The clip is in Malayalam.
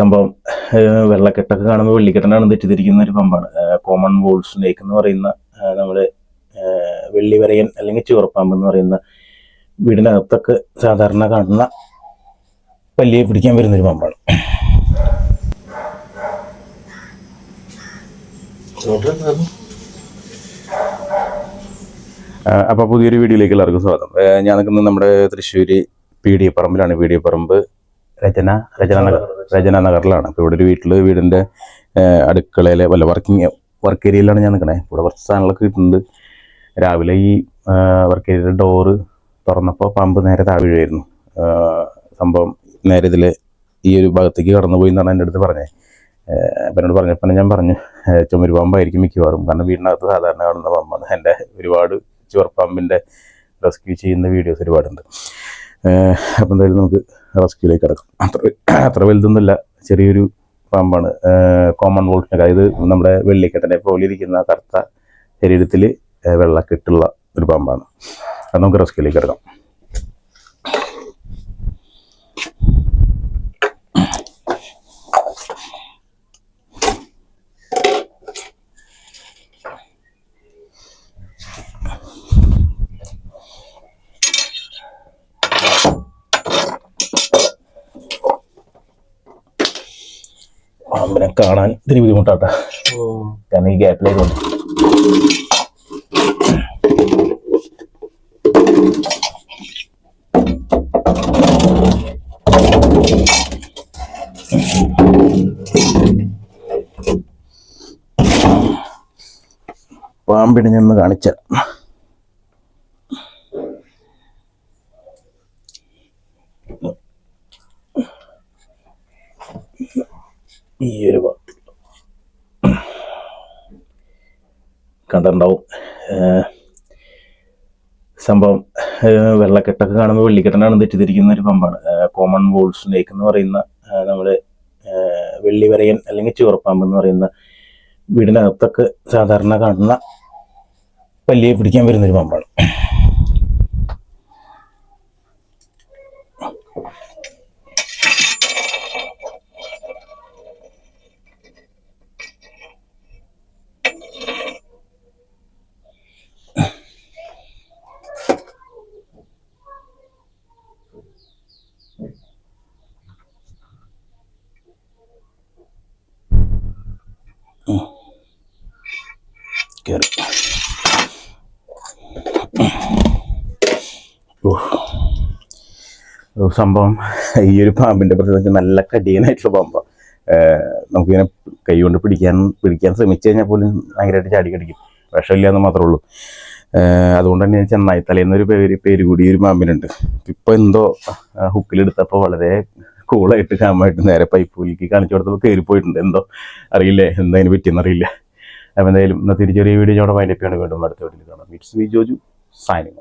സംഭവം വെള്ളക്കെട്ടൊക്കെ കാണുമ്പോൾ വെള്ളിക്കെട്ടനാണ് തെറ്റിദ്ധരിക്കുന്ന ഒരു പമ്പാണ്. കോമൺ വോൾസ് ലേക്ക് എന്ന് പറയുന്ന നമ്മുടെ വെള്ളിവരയൻ അല്ലെങ്കിൽ ചുവർപ്പാമ്പ് എന്ന് പറയുന്ന വീടിനകത്തൊക്കെ സാധാരണ കാണുന്ന പല്ലിയെ പിടിക്കാൻ വരുന്ന ഒരു പമ്പാണ് അപ്പോൾ പുതിയൊരു വീഡിയോയിലേക്ക് എല്ലാവർക്കും സ്വാഗതം. ഞാൻ നിൽക്കുന്നത് നമ്മുടെ തൃശ്ശൂർ പി ഡി പറമ്പിലാണ് പി ഡി പറമ്പ് രചന രചന നഗർ. രചന നഗറിലാണ്. അപ്പോൾ ഇവിടെ ഒരു വീട്ടിൽ വീടിന്റെ അടുക്കളയിലെ വല്ല വർക്കിംഗ് വർക്ക് ഏരിയയിലാണ് ഞാൻ നിൽക്കണേ ഇവിടെ കുറച്ച് സാധനങ്ങളൊക്കെ കിട്ടുന്നുണ്ട്. രാവിലെ ഈ വർക്ക് ഏരിയയുടെ ഡോറ് തുറന്നപ്പോൾ പമ്പ് നേരെ താഴെ വീഴുമായിരുന്നു സംഭവം നേരെ ഇതിൽ ഈ ഒരു ഭാഗത്തേക്ക് കടന്നുപോയി എന്നാണ് എന്റെ അടുത്ത് പറഞ്ഞത്. അപ്പം എന്നോട് പറഞ്ഞപ്പോൾ ഞാൻ പറഞ്ഞു ചുമരു പാമ്പായിരിക്കും മിക്കവാറും. കാരണം വീടിനകത്ത് സാധാരണ കാണുന്ന പമ്പാണ്. എന്റെ ഒരുപാട് ചുവർ പമ്പിന്റെ റെസ്ക്യൂ ചെയ്യുന്ന വീഡിയോസ് ഒരുപാടുണ്ട്. അപ്പം എന്തായാലും നമുക്ക് റസ്ക്യൂലേക്ക് കിടക്കും. അത്ര അത്ര വലുതൊന്നുമില്ല. ചെറിയൊരു പാമ്പാണ്. കോമൺ വോൾട്ടിന്റെ അതായത് നമ്മുടെ വെള്ളിക്കെട്ടനെ പോലെ ഇരിക്കുന്ന കറുത്ത ശരീരത്തിൽ വെള്ളക്കെട്ടുള്ള ഒരു പാമ്പാണ്. അത് നമുക്ക് റസ്ക്യൂലേക്ക് കിടക്കാം. പാമ്പിനെ കാണാൻ ഇത്തിരി ബുദ്ധിമുട്ടാട്ടെ. കാരണം ഈ ഗ്യാപ്പിലേക്ക് വന്നു പാമ്പിനെ ഞാൻ ഒന്ന് കാണിച്ച ഈ ഒരു ഭാഗത്ത് കണ്ടിട്ടുണ്ടാവും സംഭവം വെള്ളക്കെട്ടൊക്കെ കാണുമ്പോൾ വെള്ളിക്കെട്ടനാണ് തെറ്റിദ്ധരിക്കുന്ന ഒരു പമ്പാണ്. കോമൺ വോൾസ് ലേക്ക് എന്ന് പറയുന്ന നമ്മുടെ വെള്ളിവരയൻ അല്ലെങ്കിൽ ചുവർപ്പാമ്പ് എന്ന് പറയുന്ന വീടിനകത്തൊക്കെ സാധാരണ കാണുന്ന പല്ലിയെ പിടിക്കാൻ വരുന്നൊരു പമ്പാണ്. കയറി സംഭവം ഈ ഒരു പാമ്പിന്റെ പ്രത്യേകിച്ച് നല്ല കടിയനായിട്ടുള്ള പാമ്പാണ് നമുക്കിങ്ങനെ കൈ കൊണ്ട് പിടിക്കാൻ പിടിക്കാൻ ശ്രമിച്ചു കഴിഞ്ഞാൽ പോലും ഭയങ്കരമായിട്ട് ചാടി കടിക്കും. വിഷമില്ല എന്ന് മാത്രമേ ഉള്ളൂ അതുകൊണ്ട് തന്നെ ചെന്നായി തലേന്നൊരു പേര് പേര് കൂടി ഒരു പാമ്പിനുണ്ട്. ഇപ്പൊ എന്തോ ഹുക്കിലെടുത്തപ്പോൾ വളരെ കൂളായിട്ട് കാമായിട്ട് നേരെ പൈപ്പ് പുലിക്ക് കാണിച്ചു കൊടുത്തപ്പോൾ കയറി പോയിട്ടുണ്ട്. എന്തോ അറിയില്ലേ? എന്താ അതിന് പറ്റിയെന്ന് അറിയില്ല. അപ്പോൾ എന്തായാലും ഇന്നത്തെ ഒരു ചെറിയ വീഡിയോ അവിടെ വൈൻഡപ്പ് ചെയ്യണം. വീണ്ടും അടുത്ത വീട്ടിൽ കാണാം. It's V Joju signing